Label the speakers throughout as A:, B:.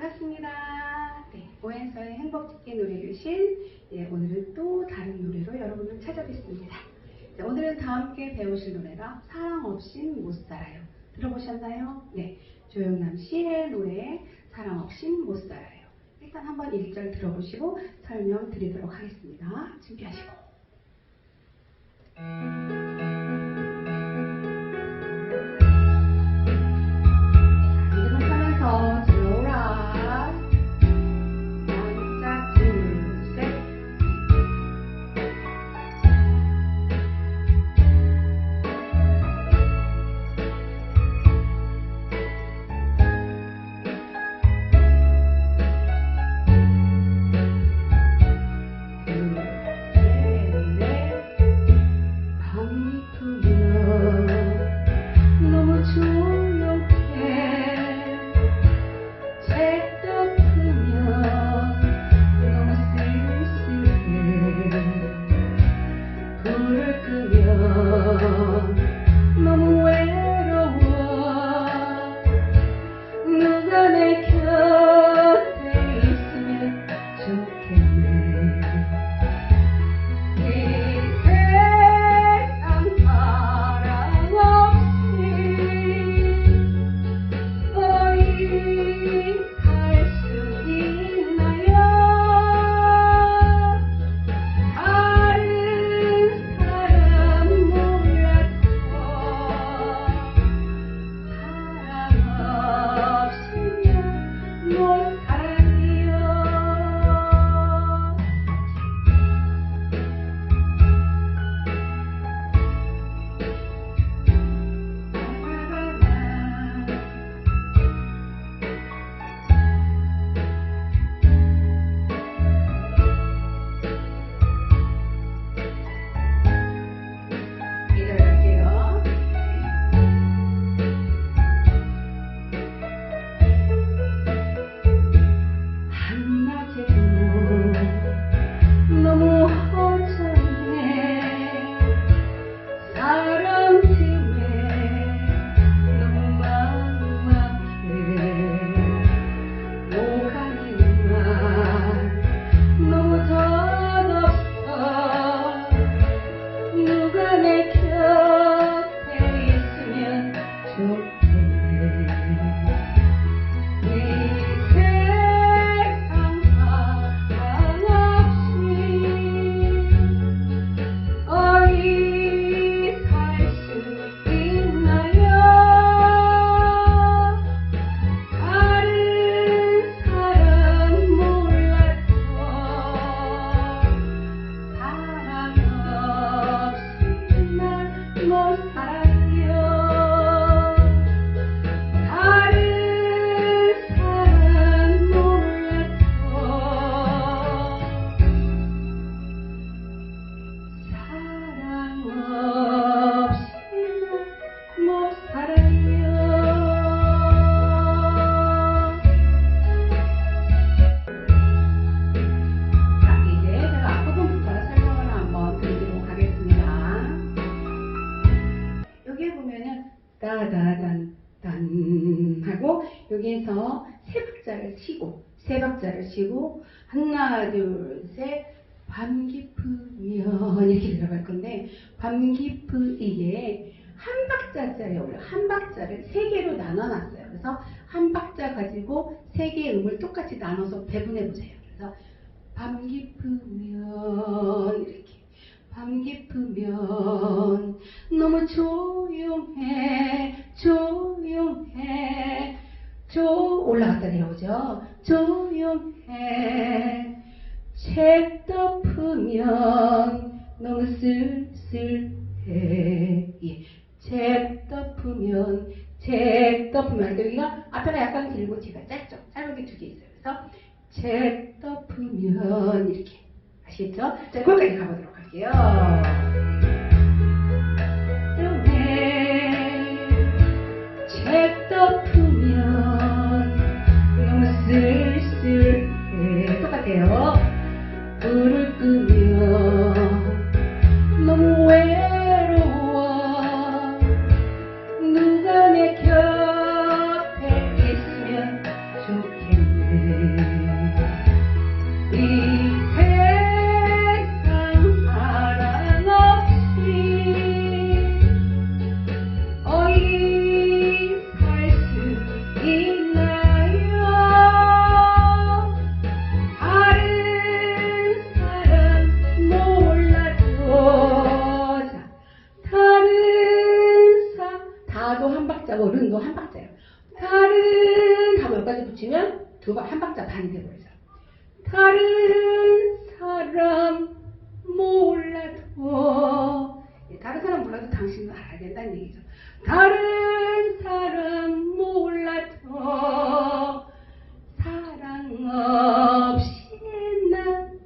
A: 반갑습니다. 네, 오엔서의 행복짓기 노래교실. 예, 오늘은 또 다른 노래로 여러분을 찾아뵙습니다. 자, 오늘은 다 함께 배우실 노래가 사랑 없인 못 살아요. 들어보셨나요? 네, 조영남 씨의 노래 사랑 없인 못 살아요. 일단 한번 1절 들어보시고 설명 드리도록 하겠습니다. 준비하시고. 여기에서 세 박자를 치고 세 박자를 치고 하나 둘셋밤 깊으면 이렇게 들어갈 건데 밤 깊으이에 한 박자짜리 올려 한 박자를 세 개로 나눠놨어요. 그래서 한 박자 가지고 세 개의 음을 똑같이 나눠서 배분해 보세요. 그래서 밤 깊으면 이렇게 밤 깊으면 너무 조용해 조용해 조 올라갔다 내려오죠. 조용해. 책 덮으면 너무 쓸쓸해. 예. 책 덮으면 책 덮으면 여기가 앞에가 약간 길고 뒤가 짧죠. 짧은 게 두 개 있어요. 그래서 책 덮으면 이렇게. 아시겠죠? 자 거기까지 가보도록 할게요. 책 덮으면 외로워 불을 끄며 너무 외로워. 누가 내 곁에 있으면 좋겠네. 없어요. 다른 하고 여기까지 붙이면 두 번, 한 박자 반이 되버리죠. 다른 사람 몰라도 예, 다른 사람 몰라도 당신은 알아야 된다는 얘기죠. 다른 사람 몰라도 사랑 없이 난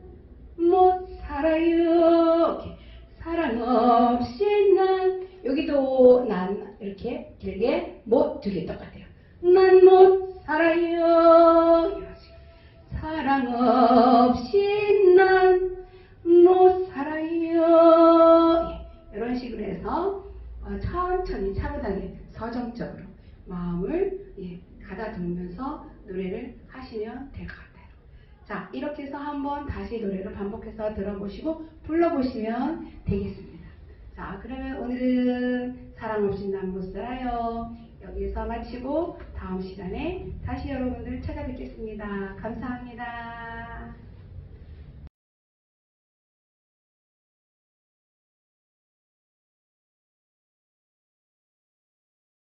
A: 못 살아요. 이렇게. 사랑 없이 난 여기도 난 이렇게 길게 못두개 똑같아요. 난 못 살아요. 사랑 없이 난 못 살아요. 예, 이런 식으로 해서 어, 천천히 차분하게 서정적으로 마음을 예, 가다듬으면서 노래를 하시면 될 것 같아요. 자, 이렇게 해서 한번 다시 노래를 반복해서 들어보시고 불러보시면 되겠습니다. 자, 그러면 오늘은 사랑 없이 난못 살아요. 여기서 마치고 다음 시간에 다시 여러분들 찾아뵙겠습니다. 감사합니다.